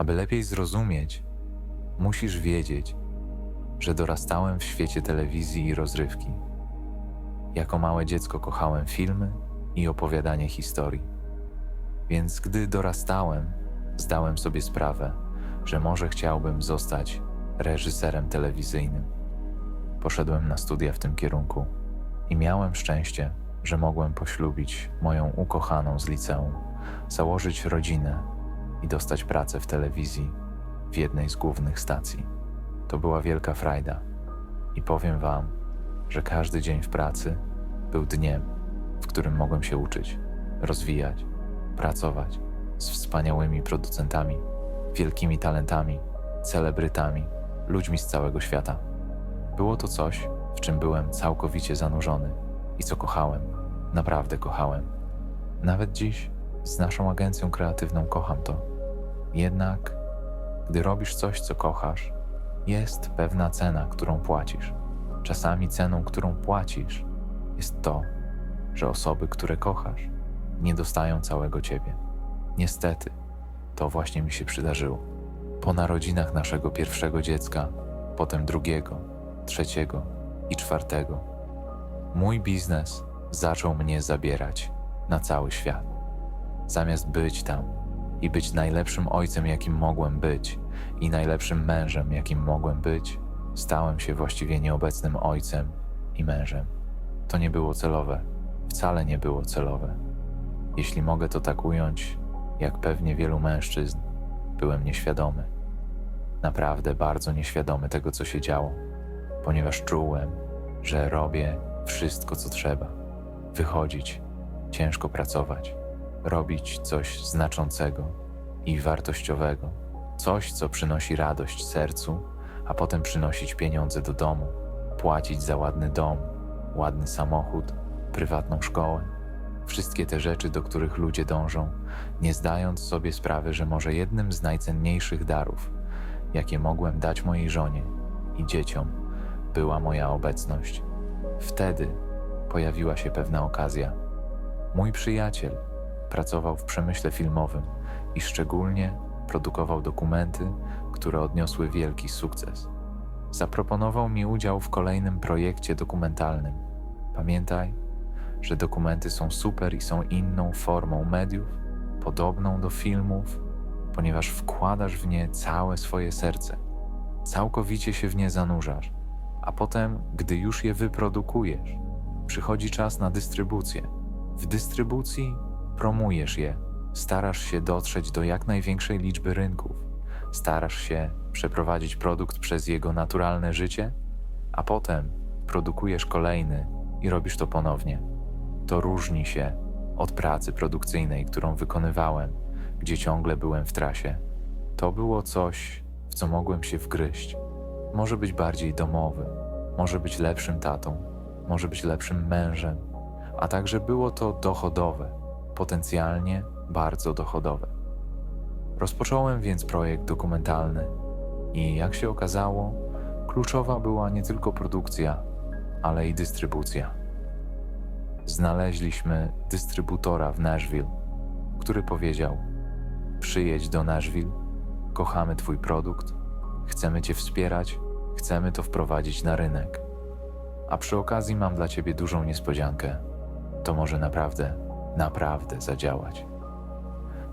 Aby lepiej zrozumieć, musisz wiedzieć, że dorastałem w świecie telewizji i rozrywki. Jako małe dziecko kochałem filmy i opowiadanie historii. Więc gdy dorastałem, zdałem sobie sprawę, że może chciałbym zostać reżyserem telewizyjnym. Poszedłem na studia w tym kierunku i miałem szczęście, że mogłem poślubić moją ukochaną z liceum, założyć rodzinę i dostać pracę w telewizji w jednej z głównych stacji. To była wielka frajda i powiem Wam, że każdy dzień w pracy był dniem, w którym mogłem się uczyć, rozwijać, pracować z wspaniałymi producentami, wielkimi talentami, celebrytami, ludźmi z całego świata. Było to coś, w czym byłem całkowicie zanurzony i co kochałem, naprawdę kochałem. Nawet dziś z naszą agencją kreatywną kocham to. Jednak, gdy robisz coś, co kochasz, jest pewna cena, którą płacisz. Czasami ceną, którą płacisz, jest to, że osoby, które kochasz, nie dostają całego ciebie. Niestety, to właśnie mi się przydarzyło. Po narodzinach naszego pierwszego dziecka, potem drugiego, trzeciego i czwartego, mój biznes zaczął mnie zabierać na cały świat. Zamiast być tam i być najlepszym ojcem, jakim mogłem być, i najlepszym mężem, jakim mogłem być, stałem się właściwie nieobecnym ojcem i mężem. To nie było celowe, wcale nie było celowe. Jeśli mogę to tak ująć, jak pewnie wielu mężczyzn, byłem nieświadomy. Naprawdę bardzo nieświadomy tego, co się działo, ponieważ czułem, że robię wszystko, co trzeba. Wychodzić, ciężko pracować, robić coś znaczącego i wartościowego, coś, co przynosi radość sercu, a potem przynosić pieniądze do domu, płacić za ładny dom, ładny samochód, prywatną szkołę. Wszystkie te rzeczy, do których ludzie dążą, nie zdając sobie sprawy, że może jednym z najcenniejszych darów, jakie mogłem dać mojej żonie i dzieciom, była moja obecność. Wtedy pojawiła się pewna okazja. Mój przyjaciel pracował w przemyśle filmowym i szczególnie produkował dokumenty, które odniosły wielki sukces. Zaproponował mi udział w kolejnym projekcie dokumentalnym. Pamiętaj, że dokumenty są super i są inną formą mediów, podobną do filmów, ponieważ wkładasz w nie całe swoje serce. Całkowicie się w nie zanurzasz, a potem, gdy już je wyprodukujesz, przychodzi czas na dystrybucję. W dystrybucji promujesz je, starasz się dotrzeć do jak największej liczby rynków, starasz się przeprowadzić produkt przez jego naturalne życie, a potem produkujesz kolejny i robisz to ponownie. To różni się od pracy produkcyjnej, którą wykonywałem, gdzie ciągle byłem w trasie. To było coś, w co mogłem się wgryźć. Może być bardziej domowy, może być lepszym tatą, może być lepszym mężem, a także było to dochodowe, potencjalnie bardzo dochodowe. Rozpocząłem więc projekt dokumentalny i jak się okazało, kluczowa była nie tylko produkcja, ale i dystrybucja. Znaleźliśmy dystrybutora w Nashville, który powiedział: Przyjedź do Nashville, kochamy Twój produkt, chcemy Cię wspierać, chcemy to wprowadzić na rynek. A przy okazji mam dla Ciebie dużą niespodziankę. To może naprawdę, naprawdę zadziałać.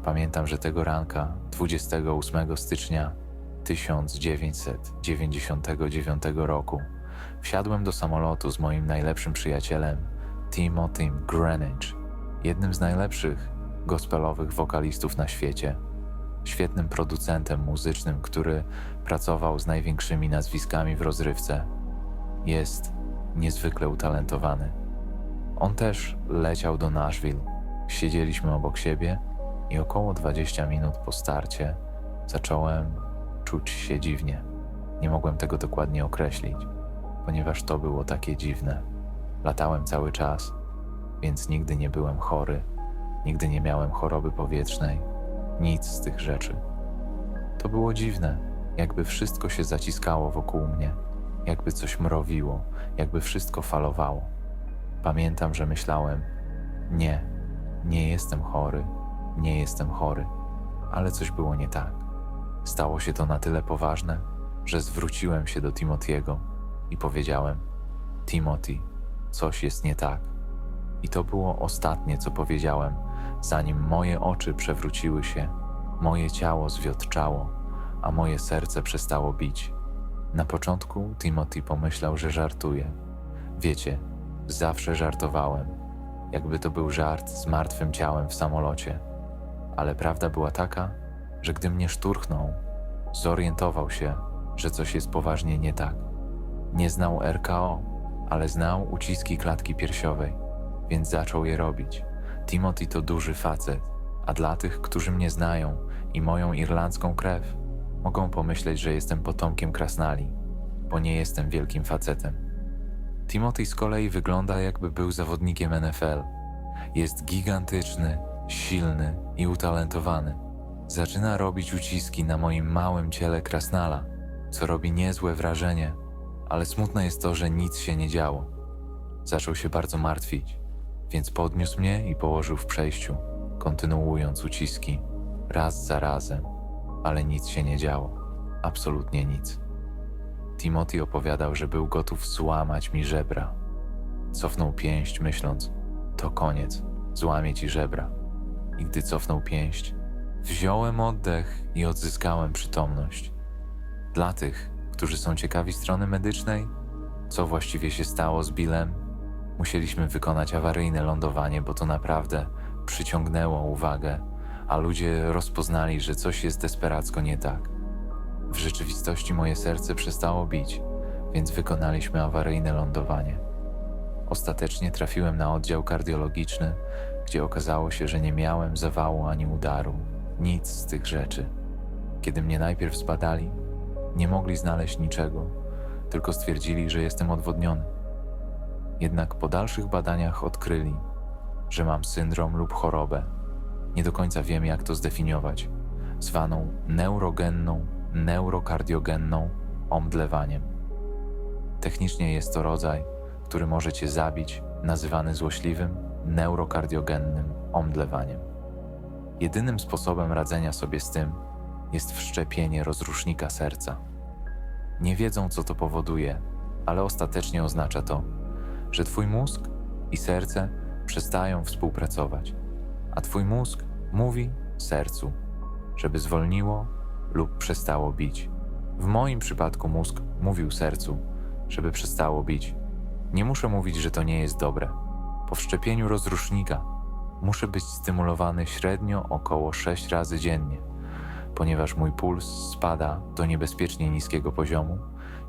Pamiętam, że tego ranka, 28 stycznia 1999 roku, wsiadłem do samolotu z moim najlepszym przyjacielem, Timothy Greenwich, jednym z najlepszych gospelowych wokalistów na świecie, świetnym producentem muzycznym, który pracował z największymi nazwiskami w rozrywce. Jest niezwykle utalentowany. On też leciał do Nashville. Siedzieliśmy obok siebie i około 20 minut po starcie zacząłem czuć się dziwnie. Nie mogłem tego dokładnie określić, ponieważ to było takie dziwne. Latałem cały czas, więc nigdy nie byłem chory, nigdy nie miałem choroby powietrznej, nic z tych rzeczy. To było dziwne, jakby wszystko się zaciskało wokół mnie, jakby coś mrowiło, jakby wszystko falowało. Pamiętam, że myślałem: Nie, nie jestem chory, nie jestem chory, ale coś było nie tak. Stało się to na tyle poważne, że zwróciłem się do Timotiego i powiedziałem: Timothy, coś jest nie tak. I to było ostatnie, co powiedziałem, zanim moje oczy przewróciły się, moje ciało zwiotczało, a moje serce przestało bić. Na początku Timothy pomyślał, że żartuje. Wiecie, zawsze żartowałem, jakby to był żart z martwym ciałem w samolocie. Ale prawda była taka, że gdy mnie szturchnął, zorientował się, że coś jest poważnie nie tak. Nie znał RKO, ale znał uciski klatki piersiowej, więc zaczął je robić. Timothy to duży facet, a dla tych, którzy mnie znają i moją irlandzką krew, mogą pomyśleć, że jestem potomkiem krasnali, bo nie jestem wielkim facetem. Timothy z kolei wygląda jakby był zawodnikiem NFL. Jest gigantyczny, silny i utalentowany. Zaczyna robić uciski na moim małym ciele krasnala, co robi niezłe wrażenie, ale smutne jest to, że nic się nie działo. Zaczął się bardzo martwić, więc podniósł mnie i położył w przejściu, kontynuując uciski, raz za razem, ale nic się nie działo. Absolutnie nic. Timothy opowiadał, że był gotów złamać mi żebra. Cofnął pięść, myśląc: To koniec, złamie ci żebra. I gdy cofnął pięść, wziąłem oddech i odzyskałem przytomność. Dla tych, którzy są ciekawi strony medycznej, co właściwie się stało z Billem, musieliśmy wykonać awaryjne lądowanie, bo to naprawdę przyciągnęło uwagę, a ludzie rozpoznali, że coś jest desperacko nie tak. W rzeczywistości moje serce przestało bić, więc wykonaliśmy awaryjne lądowanie. Ostatecznie trafiłem na oddział kardiologiczny, gdzie okazało się, że nie miałem zawału ani udaru, nic z tych rzeczy. Kiedy mnie najpierw zbadali, nie mogli znaleźć niczego, tylko stwierdzili, że jestem odwodniony. Jednak po dalszych badaniach odkryli, że mam syndrom lub chorobę. Nie do końca wiem, jak to zdefiniować, zwaną neurogenną neurokardiogenną omdlewaniem. Technicznie jest to rodzaj, który może cię zabić, nazywany złośliwym neurokardiogennym omdlewaniem. Jedynym sposobem radzenia sobie z tym jest wszczepienie rozrusznika serca. Nie wiedzą, co to powoduje, ale ostatecznie oznacza to, że twój mózg i serce przestają współpracować, a twój mózg mówi sercu, żeby zwolniło lub przestało bić. W moim przypadku mózg mówił sercu, żeby przestało bić. Nie muszę mówić, że to nie jest dobre. Po wszczepieniu rozrusznika muszę być stymulowany średnio około 6 razy dziennie, ponieważ mój puls spada do niebezpiecznie niskiego poziomu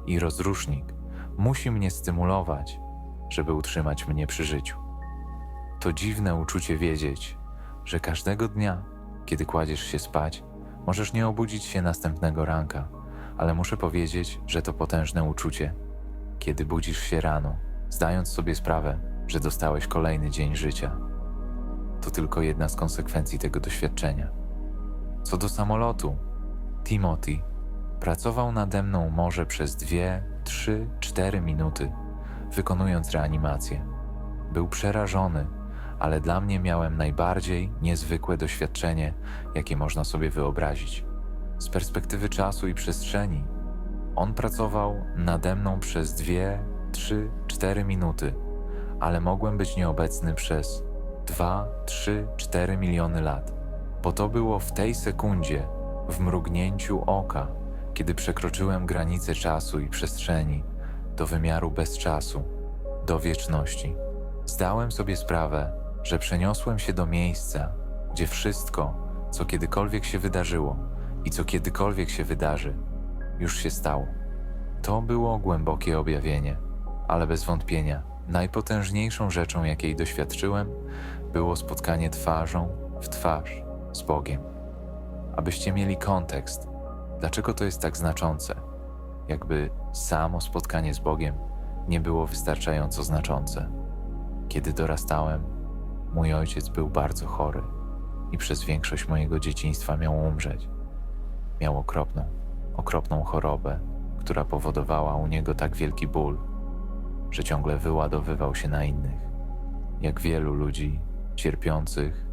i rozrusznik musi mnie stymulować, żeby utrzymać mnie przy życiu. To dziwne uczucie wiedzieć, że każdego dnia, kiedy kładziesz się spać, Możesz nie obudzić się następnego ranka, ale muszę powiedzieć, że to potężne uczucie, kiedy budzisz się rano, zdając sobie sprawę, że dostałeś kolejny dzień życia. To tylko jedna z konsekwencji tego doświadczenia. Co do samolotu, Timothy pracował nade mną może przez dwie, trzy, cztery minuty, wykonując reanimację. Był przerażony ale dla mnie miałem najbardziej niezwykłe doświadczenie, jakie można sobie wyobrazić. Z perspektywy czasu i przestrzeni, on pracował nade mną przez dwie, trzy, cztery minuty, ale mogłem być nieobecny przez dwa, trzy, cztery miliony lat, bo to było w tej sekundzie, w mrugnięciu oka, kiedy przekroczyłem granicę czasu i przestrzeni do wymiaru bez czasu, do wieczności. Zdałem sobie sprawę, że przeniosłem się do miejsca, gdzie wszystko, co kiedykolwiek się wydarzyło i co kiedykolwiek się wydarzy, już się stało. To było głębokie objawienie, ale bez wątpienia najpotężniejszą rzeczą, jakiej doświadczyłem, było spotkanie twarzą w twarz z Bogiem. Abyście mieli kontekst, dlaczego to jest tak znaczące, jakby samo spotkanie z Bogiem nie było wystarczająco znaczące. Kiedy dorastałem, Mój ojciec był bardzo chory i przez większość mojego dzieciństwa miał umrzeć. Miał okropną, okropną chorobę, która powodowała u niego tak wielki ból, że ciągle wyładowywał się na innych. Jak wielu ludzi cierpiących,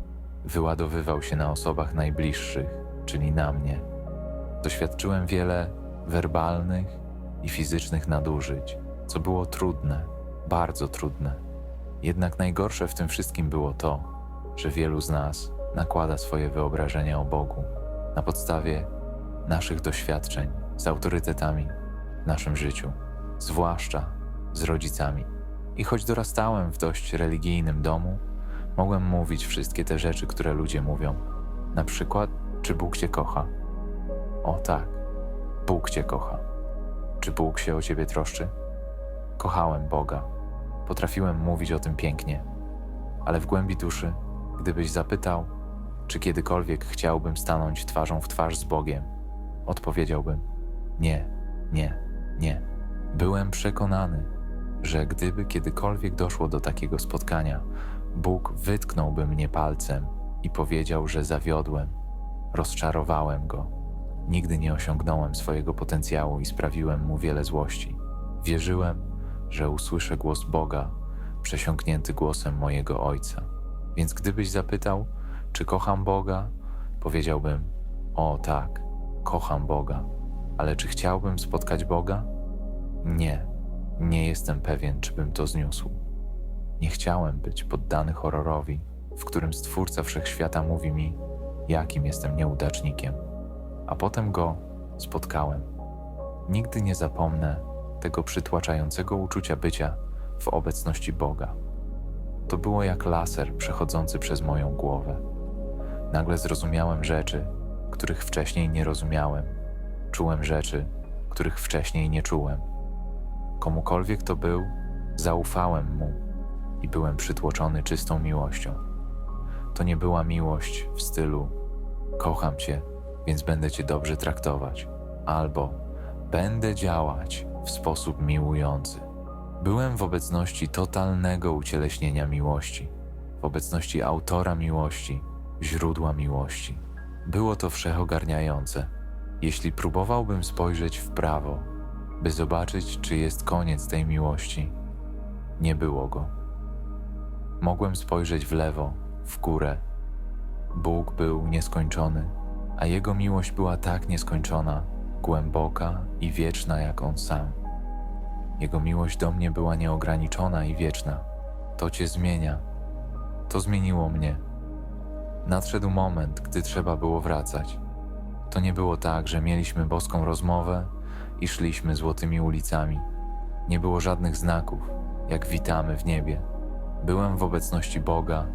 wyładowywał się na osobach najbliższych, czyli na mnie. doświadczyłem wiele werbalnych i fizycznych nadużyć, co było trudne, bardzo trudne. Jednak najgorsze w tym wszystkim było to, że wielu z nas nakłada swoje wyobrażenia o Bogu na podstawie naszych doświadczeń z autorytetami w naszym życiu, zwłaszcza z rodzicami. I choć dorastałem w dość religijnym domu, mogłem mówić wszystkie te rzeczy, które ludzie mówią. Na przykład, czy Bóg cię kocha? O tak, Bóg cię kocha. Czy Bóg się o ciebie troszczy? Kochałem Boga. Potrafiłem mówić o tym pięknie. Ale w głębi duszy, gdybyś zapytał, czy kiedykolwiek chciałbym stanąć twarzą w twarz z Bogiem, odpowiedziałbym: Nie, nie, nie. Byłem przekonany, że gdyby kiedykolwiek doszło do takiego spotkania, Bóg wytknąłby mnie palcem i powiedział, że zawiodłem, rozczarowałem go. Nigdy nie osiągnąłem swojego potencjału i sprawiłem mu wiele złości. Wierzyłem, że usłyszę głos Boga, przesiąknięty głosem mojego Ojca. Więc gdybyś zapytał, czy kocham Boga, powiedziałbym: O tak, kocham Boga. Ale czy chciałbym spotkać Boga? Nie, nie jestem pewien, czy bym to zniósł. Nie chciałem być poddany horrorowi, w którym Stwórca Wszechświata mówi mi, jakim jestem nieudacznikiem. A potem go spotkałem. Nigdy nie zapomnę tego przytłaczającego uczucia bycia w obecności Boga. To było jak laser przechodzący przez moją głowę. Nagle zrozumiałem rzeczy, których wcześniej nie rozumiałem. Czułem rzeczy, których wcześniej nie czułem. Komukolwiek to był, zaufałem mu i byłem przytłoczony czystą miłością. To nie była miłość w stylu: Kocham cię, więc będę cię dobrze traktować, albo będę działać w sposób miłujący. Byłem w obecności totalnego ucieleśnienia miłości, w obecności autora miłości, źródła miłości. Było to wszechogarniające. Jeśli próbowałbym spojrzeć w prawo, by zobaczyć, czy jest koniec tej miłości, nie było go. Mogłem spojrzeć w lewo, w górę. Bóg był nieskończony, a Jego miłość była tak nieskończona, głęboka i wieczna jak On sam. Jego miłość do mnie była nieograniczona i wieczna. To Cię zmienia. To zmieniło mnie. Nadszedł moment, gdy trzeba było wracać. To nie było tak, że mieliśmy boską rozmowę i szliśmy złotymi ulicami. Nie było żadnych znaków, jak witamy w niebie. Byłem w obecności Boga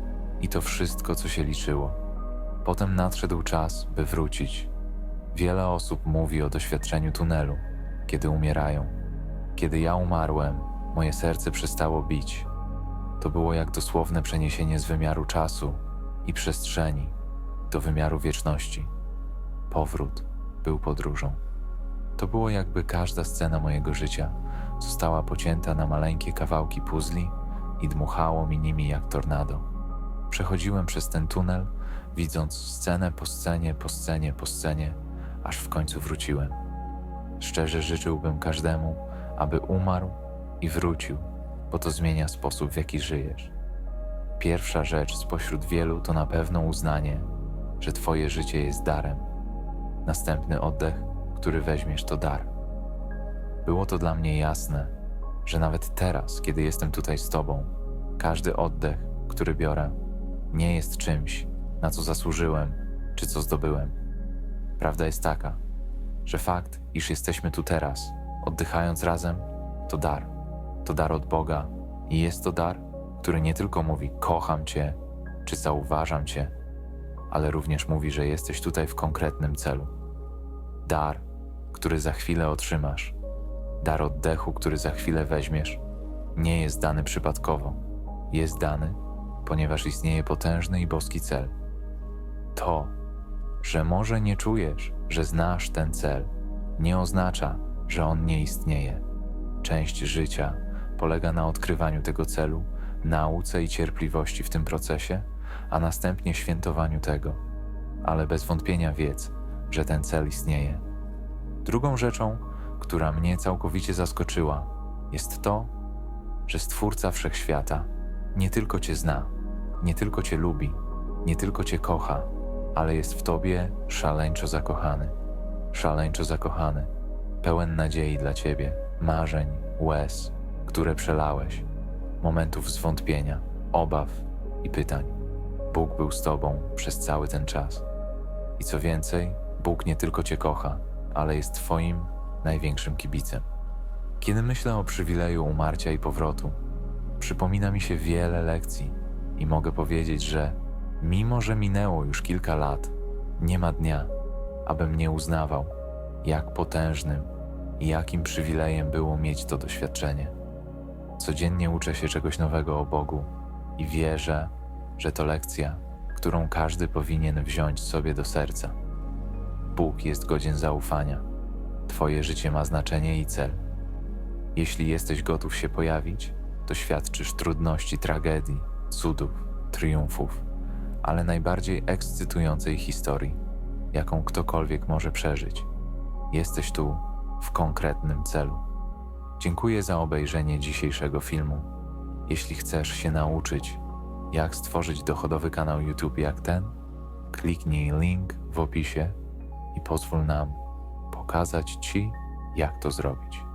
i to wszystko, co się liczyło. Potem nadszedł czas, by wrócić. Wiele osób mówi o doświadczeniu tunelu, kiedy umierają. Kiedy ja umarłem, moje serce przestało bić. To było jak dosłowne przeniesienie z wymiaru czasu i przestrzeni do wymiaru wieczności. Powrót był podróżą. To było jakby każda scena mojego życia została pocięta na maleńkie kawałki puzli i dmuchało mi nimi jak tornado. Przechodziłem przez ten tunel, widząc scenę po scenie, po scenie, po scenie, aż w końcu wróciłem. Szczerze życzyłbym każdemu, aby umarł i wrócił, bo to zmienia sposób, w jaki żyjesz. Pierwsza rzecz spośród wielu to na pewno uznanie, że Twoje życie jest darem. Następny oddech, który weźmiesz, to dar. Było to dla mnie jasne, że nawet teraz, kiedy jestem tutaj z Tobą, każdy oddech, który biorę, nie jest czymś, na co zasłużyłem czy co zdobyłem. Prawda jest taka, że fakt, iż jesteśmy tu teraz, oddychając razem, to dar. To dar od Boga i jest to dar, który nie tylko mówi kocham Cię czy zauważam Cię, ale również mówi, że jesteś tutaj w konkretnym celu. Dar, który za chwilę otrzymasz, dar oddechu, który za chwilę weźmiesz, nie jest dany przypadkowo. Jest dany, ponieważ istnieje potężny i boski cel. To, że może nie czujesz, że znasz ten cel, nie oznacza, że on nie istnieje. Część życia polega na odkrywaniu tego celu, nauce i cierpliwości w tym procesie, a następnie świętowaniu tego. Ale bez wątpienia wiedz, że ten cel istnieje. Drugą rzeczą, która mnie całkowicie zaskoczyła, jest to, że Stwórca Wszechświata nie tylko Cię zna, nie tylko Cię lubi, nie tylko Cię kocha, ale jest w Tobie szaleńczo zakochany. szaleńczo zakochany, pełen nadziei dla ciebie, marzeń, łez, które przelałeś, momentów zwątpienia, obaw i pytań. Bóg był z tobą przez cały ten czas. I co więcej, Bóg nie tylko cię kocha, ale jest twoim największym kibicem. Kiedy myślę o przywileju umarcia i powrotu, przypomina mi się wiele lekcji i mogę powiedzieć, że mimo że minęło już kilka lat, nie ma dnia, abym nie uznawał, jak potężnym i jakim przywilejem było mieć to doświadczenie. Codziennie uczę się czegoś nowego o Bogu i wierzę, że to lekcja, którą każdy powinien wziąć sobie do serca. Bóg jest godzien zaufania. Twoje życie ma znaczenie i cel. Jeśli jesteś gotów się pojawić, doświadczysz trudności, tragedii, cudów, triumfów, ale najbardziej ekscytującej historii, jaką ktokolwiek może przeżyć. Jesteś tu w konkretnym celu. Dziękuję za obejrzenie dzisiejszego filmu. Jeśli chcesz się nauczyć, jak stworzyć dochodowy kanał YouTube jak ten, kliknij link w opisie i pozwól nam pokazać Ci, jak to zrobić.